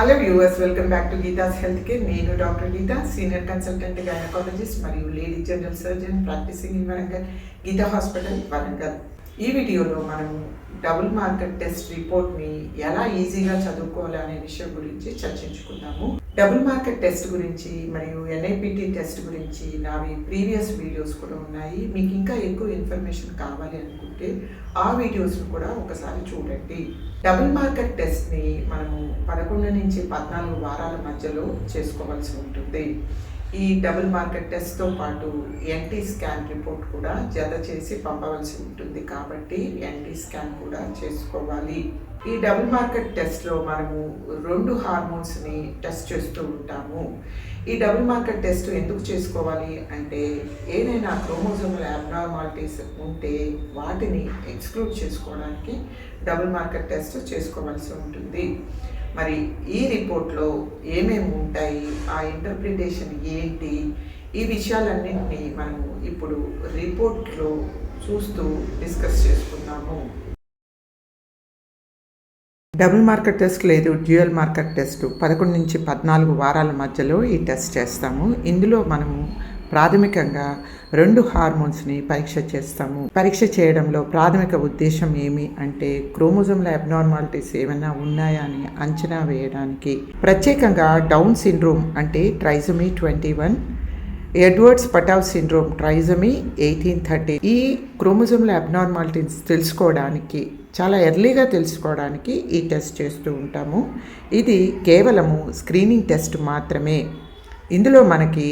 hello viewers welcome back to Geeta's health care నేను doctor Geeta senior consultant gynaecologist మరియు lady general surgeon practising in Warangal Geeta hospital Warangal ఈ వీడియోలో మనము double marker test రిపోర్ట్ని ఎలా ఈజీగా చదువుకోవాలి అనే విషయం గురించి చర్చించుకుందాము. డబుల్ మార్కెట్ టెస్ట్ గురించి మరియు ఎన్ఐపిటి టెస్ట్ గురించి నావి ప్రీవియస్ వీడియోస్ కూడా ఉన్నాయి. మీకు ఇంకా ఎక్కువ ఇన్ఫర్మేషన్ కావాలి అనుకుంటే ఆ వీడియోస్ను కూడా ఒకసారి చూడండి. డబుల్ మార్కెట్ టెస్ట్ని మనము పదకొండు నుంచి పద్నాలుగు వారాల మధ్యలో చేసుకోవాల్సి ఉంటుంది. ఈ డబుల్ మార్కెట్ టెస్ట్తో పాటు ఎన్టీ స్కాన్ రిపోర్ట్ కూడా జత చేసి పంపవలసి ఉంటుంది కాబట్టి ఎన్టీ స్కాన్ కూడా చేసుకోవాలి. ఈ డబుల్ మార్కెట్ టెస్ట్లో మనము రెండు హార్మోన్స్ని టెస్ట్ చేస్తూ ఉంటాము. ఈ డబుల్ మార్కెట్ టెస్ట్ ఎందుకు చేసుకోవాలి అంటే ఏదైనా క్రోమోజోమల్ అబ్నార్మాలిటీస్ ఉంటే వాటిని ఎక్స్క్లూడ్ చేసుకోవడానికి డబుల్ మార్కెట్ టెస్ట్ చేసుకోవాల్సి ఉంటుంది. మరి ఈ రిపోర్ట్లో ఏమేమి ఉంటాయి? ఆ ఇంటర్ప్రిటేషన్ ఏంటి? ఈ విషయాలన్నింటినీ మనము ఇప్పుడు రిపోర్ట్లో చూస్తూ డిస్కస్ చేసుకుందాము. డబుల్ మార్కెట్ టెస్ట్ లేదు డ్యూయల్ మార్కెట్ టెస్ట్. పదకొండు నుంచి పద్నాలుగు వారాల మధ్యలో ఈ టెస్ట్ చేస్తాము. ఇందులో మనము ప్రాథమికంగా రెండు హార్మోన్స్ని పరీక్ష చేస్తాము. పరీక్ష చేయడంలో ప్రాథమిక ఉద్దేశం ఏమి అంటే క్రోమోజోమ్ల అబ్నార్మాలిటీస్ ఏమైనా ఉన్నాయా అని అంచనా వేయడానికి. ప్రత్యేకంగా డౌన్ సిండ్రోమ్ అంటే trisomy twenty one Edwards Patau syndrome trisomy eighteen thirty. ఈ క్రోమోజోమ్ల అబ్నార్మాలిటీస్ తెలుసుకోవడానికి చాలా ఎర్లీగా తెలుసుకోవడానికి ఈ టెస్ట్ చేస్తూ ఉంటాము. ఇది కేవలము స్క్రీనింగ్ టెస్ట్ మాత్రమే. ఇందులో మనకి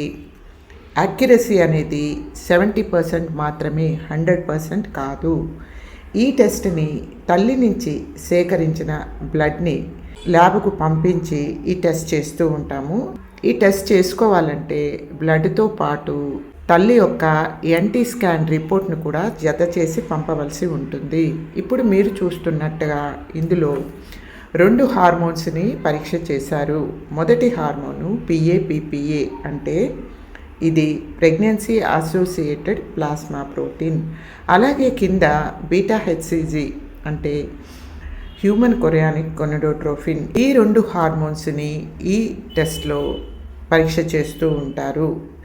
యాక్యురసీ అనేది సెవెంటీ పర్సెంట్ మాత్రమే హండ్రెడ్ పర్సెంట్ కాదు. ఈ టెస్ట్ని తల్లి నుంచి సేకరించిన బ్లడ్ని ల్యాబ్కు పంపించి ఈ టెస్ట్ చేస్తూ ఉంటాము. ఈ టెస్ట్ చేసుకోవాలంటే బ్లడ్తో పాటు తల్లి యొక్క ఎన్టీ స్కాన్ రిపోర్ట్ను కూడా జత చేసి పంపవలసి ఉంటుంది. ఇప్పుడు మీరు చూస్తున్నట్టుగా ఇందులో రెండు హార్మోన్స్ని పరీక్ష చేశారు. మొదటి హార్మోను పిఏపిపిఏ అంటే ఇది ప్రెగ్నెన్సీ అసోసియేటెడ్ ప్లాస్మా ప్రోటీన్. అలాగే కింద బీటా హెచ్సిజి అంటే హ్యూమన్ కొరియానిక్ కొనడోట్రోఫిన్. ఈ రెండు హార్మోన్స్ని ఈ టెస్ట్లో పరీక్ష చేస్తూ ఉంటారు.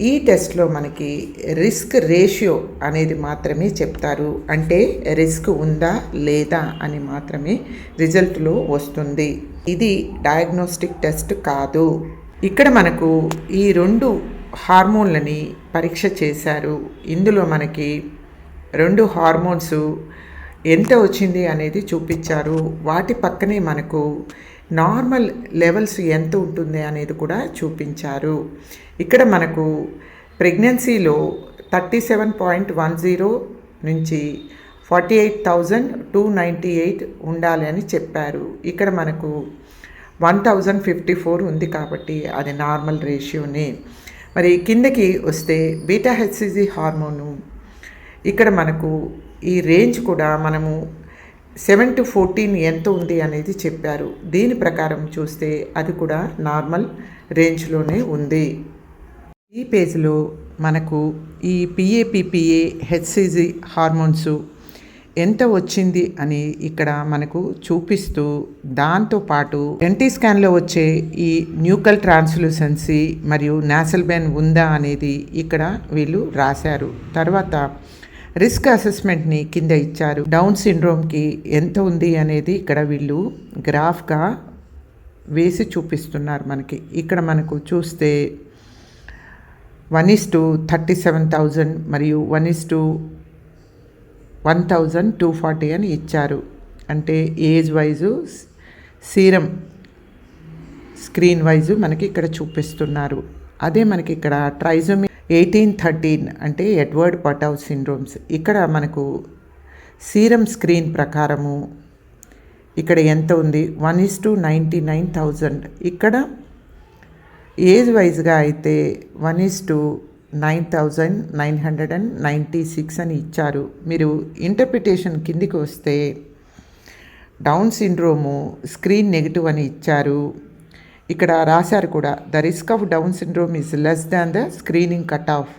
ఈ టెస్ట్లో మనకి రిస్క్ రేషియో అనేది మాత్రమే చెప్తారు. అంటే రిస్క్ ఉందా లేదా అని మాత్రమే రిజల్ట్లో వస్తుంది. ఇది డయాగ్నోస్టిక్ టెస్ట్ కాదు. ఇక్కడ మనకు ఈ రెండు హార్మోన్లని పరీక్ష చేశారు. ఇందులో మనకి రెండు హార్మోన్స్ ఎంత వచ్చింది అనేది చూపించారు. వాటి పక్కనే మనకు నార్మల్ లెవెల్స్ ఎంత ఉంటుంది అనేది కూడా చూపించారు. ఇక్కడ మనకు ప్రెగ్నెన్సీలో thirty seven point one zero నుంచి forty eight thousand two ninety eight ఉండాలి అని చెప్పారు. ఇక్కడ మనకు వన్ థౌజండ్ ఫిఫ్టీ ఫోర్ ఉంది కాబట్టి అది నార్మల్ రేషియోనే. మరి కిందకి వస్తే బీటా హెచ్సిజి హార్మోను ఇక్కడ మనకు ఈ రేంజ్ కూడా మనము సెవెన్ టు ఫోర్టీన్ ఎంత ఉంది అనేది చెప్పారు. దీని ప్రకారం చూస్తే అది కూడా నార్మల్ రేంజ్లోనే ఉంది. ఈ పేజ్లో మనకు ఈ పిఏపిపిఏ హెచ్సిజి హార్మోన్స్ ఎంత వచ్చింది అని ఇక్కడ మనకు చూపిస్తూ దాంతోపాటు ఎన్టీ స్కాన్లో వచ్చే ఈ న్యూకల్ ట్రాన్స్లూసెన్సీ మరియు నాసల్ బెన్ ఉందా అనేది ఇక్కడ వీళ్ళు రాశారు. తర్వాత రిస్క్ అసెస్మెంట్ని కింద ఇచ్చారు. డౌన్ సిండ్రోమ్కి ఎంత ఉంది అనేది ఇక్కడ వీళ్ళు గ్రాఫ్గా వేసి చూపిస్తున్నారు మనకి. ఇక్కడ మనకు చూస్తే one is to thirty seven thousand మరియు one is to one thousand two forty అని ఇచ్చారు. అంటే age wise serum screen wise మనకి ఇక్కడ చూపిస్తున్నారు. అదే మనకి ఇక్కడ ట్రైజోమి ఎయిటీన్ థర్టీన్ అంటే ఎడ్వర్డ్ పటావ్ సిండ్రోమ్స్. ఇక్కడ మనకు సీరం స్క్రీన్ ప్రకారము ఇక్కడ ఎంత ఉంది? One is to ninety nine thousand. ఇక్కడ ఏజ్ వైజ్గా అయితే one is to nine thousand nine hundred and ninety six అని ఇచ్చారు. మీరు ఇంటర్ప్రిటేషన్ కిందికి వస్తే డౌన్ సిండ్రోము స్క్రీన్ నెగిటివ్ అని ఇచ్చారు. ఇక్కడ రాశారు కూడా the risk of Down syndrome is less than the screening cut off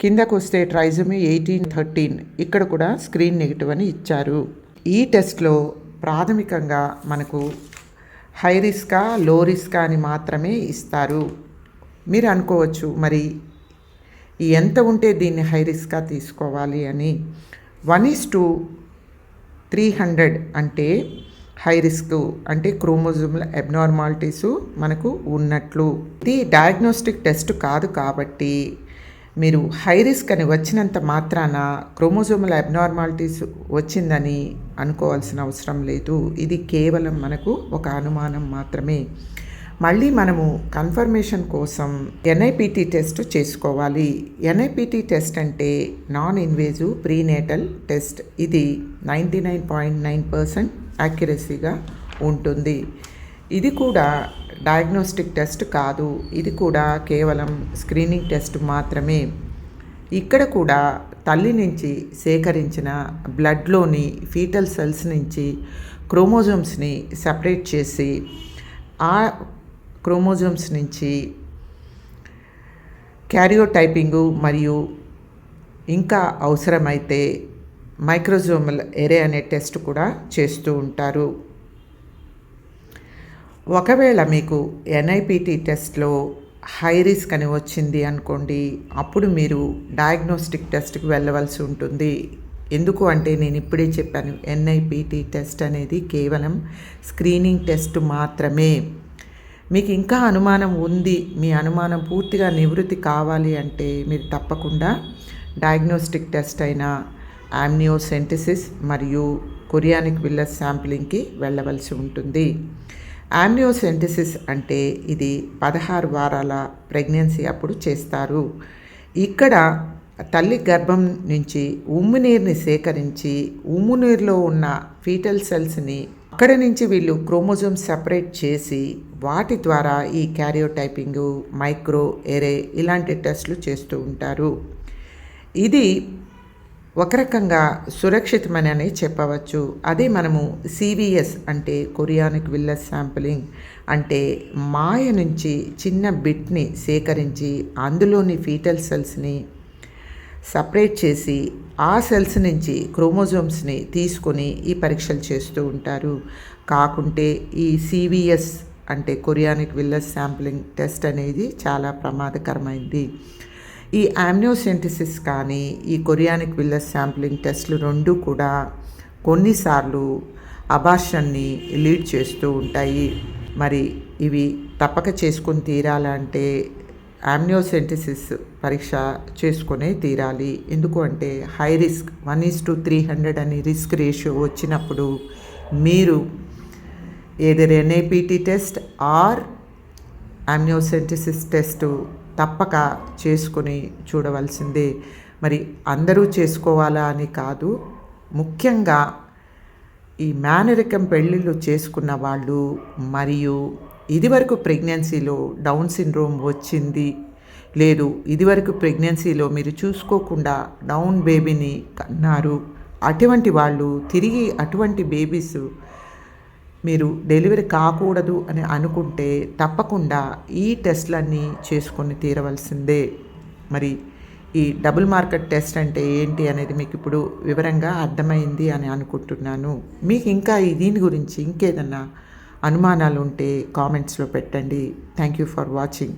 కిందకు వస్తే ట్రైజమి ఎయిటీన్ థర్టీన్. ఇక్కడ కూడా స్క్రీన్ నెగిటివ్ అని ఇచ్చారు. ఈ టెస్ట్లో ప్రాథమికంగా మనకు హై రిస్కా లో రిస్కా అని మాత్రమే ఇస్తారు. మీరు అనుకోవచ్చు మరి ఎంత ఉంటే దీన్ని హై రిస్క్గా తీసుకోవాలి అని one is to three hundred అంటే హై రిస్క్ అంటే క్రోమోజోమ్ల అబ్నార్మాలిటీస్ మనకు ఉన్నట్లు. ఇది డయాగ్నోస్టిక్ టెస్ట్ కాదు కాబట్టి మీరు హై రిస్క్ అని వచ్చినంత మాత్రాన క్రోమోజోమల్ అబ్నార్మాలిటీస్ వచ్చిందని అనుకోవాల్సిన అవసరం లేదు. ఇది కేవలం మనకు ఒక అనుమానం మాత్రమే. మళ్ళీ మనము కన్ఫర్మేషన్ కోసం ఎన్ఐపిటి టెస్ట్ చేసుకోవాలి. ఎన్ఐపిటి టెస్ట్ అంటే నాన్ ఇన్వేజివ్ ప్రీనేటల్ టెస్ట్. ఇది ninety nine point nine percent యాక్యురసీగా ఉంటుంది. ఇది కూడా డయాగ్నోస్టిక్ టెస్ట్ కాదు. ఇది కూడా కేవలం స్క్రీనింగ్ టెస్ట్ మాత్రమే. ఇక్కడ కూడా తల్లి నుంచి సేకరించిన బ్లడ్లోని ఫీటల్ సెల్స్ నుంచి క్రోమోజోమ్స్ని సపరేట్ చేసి ఆ క్రోమోజోమ్స్ నుంచి క్యారియోటైపింగు మరియు ఇంకా అవసరమైతే మైక్రోజోమల్ ఎరే అనే టెస్ట్ కూడా చేస్తూ ఉంటారు. ఒకవేళ మీకు ఎన్ఐపిటి టెస్ట్లో హై రిస్క్ అని వచ్చింది అనుకోండి అప్పుడు మీరు డయాగ్నోస్టిక్ టెస్ట్కి వెళ్ళవలసి ఉంటుంది. ఎందుకు అంటే నేను ఇప్పుడే చెప్పాను ఎన్ఐపిటి టెస్ట్ అనేది కేవలం స్క్రీనింగ్ టెస్ట్ మాత్రమే. మీకు ఇంకా అనుమానం ఉంది మీ అనుమానం పూర్తిగా నివృత్తి కావాలి అంటే మీరు తప్పకుండా డయాగ్నోస్టిక్ టెస్ట్ అయిన ఆమ్నియోసెంటిసిస్ మరియు కొరియానిక్ విల్లస్ శాంప్లింగ్కి వెళ్ళవలసి ఉంటుంది. ఆమ్నియోసెంటిసిస్ అంటే ఇది పదహారు వారాల ప్రెగ్నెన్సీ అప్పుడు చేస్తారు. ఇక్కడ తల్లి గర్భం నుంచి ఉమ్ము నీరుని సేకరించి ఉమ్ము నీరులో ఉన్న ఫీటల్ సెల్స్ని అక్కడ నుంచి వీళ్ళు క్రోమోజోమ్ సెపరేట్ చేసి వాటి ద్వారా ఈ క్యారియోటైపింగ్ మైక్రో ఎరే ఇలాంటి టెస్ట్లు చేస్తూ ఉంటారు. ఇది ఒక రకంగా సురక్షితమని చెప్పవచ్చు. అదే మనము సివిఎస్ అంటే కొరియానిక్ విల్లస్ శాంపులింగ్ అంటే మాయ నుంచి చిన్న బిట్ని సేకరించి అందులోని ఫీటల్ సెల్స్ని సపరేట్ చేసి ఆ సెల్స్ నుంచి క్రోమోజోమ్స్ని తీసుకొని ఈ పరీక్షలు చేస్తూ ఉంటారు. కాకుంటే ఈ సివిఎస్ అంటే కొరియానిక్ విల్లస్ శాంప్లింగ్ టెస్ట్ అనేది చాలా ప్రమాదకరమైంది. ఈ ఆమ్నియోసెంటిసిస్ కానీ ఈ కొరియానిక్ విల్లస్ శాంప్లింగ్ టెస్ట్లు రెండు కూడా కొన్నిసార్లు అబార్షన్ని లీడ్ చేస్తూ ఉంటాయి. మరి ఇవి తప్పక చేసుకొని తీరాలంటే యామ్నియోసెంటిసిస్ పరీక్ష చేసుకునే తీరాలి. ఎందుకు అంటే high risk one is to three hundred అని రిస్క్ రేషియో వచ్చినప్పుడు మీరు ఏదైనా NIPT test or amniocentesis test తప్పక చేసుకుని చూడవలసిందే. మరి అందరూ చేసుకోవాలా అని కాదు ముఖ్యంగా ఈ మేనరికం పెళ్ళిళ్ళు చేసుకున్న వాళ్ళు మరియు ఇదివరకు ప్రెగ్నెన్సీలో డౌన్ సిండ్రోమ్ వచ్చింది. లేదు ఇదివరకు ప్రెగ్నెన్సీలో మీరు చూసుకోకుండా డౌన్ బేబీని కన్నారు. అటువంటి వాళ్ళు తిరిగి అటువంటి బేబీస్ మీరు డెలివరీ కాకూడదు అని అనుకుంటే తప్పకుండా ఈ టెస్ట్లన్నీ చేసుకొని తీరవలసిందే. మరి ఈ డబుల్ మార్కెట్ టెస్ట్ అంటే ఏంటి అనేది మీకు ఇప్పుడు వివరంగా అర్థమైంది అని అనుకుంటున్నాను. మీకు ఇంకా దీని గురించి ఇంకేదన్నా అనుమానాలు ఉంటే కామెంట్స్లో పెట్టండి. Thank you for watching.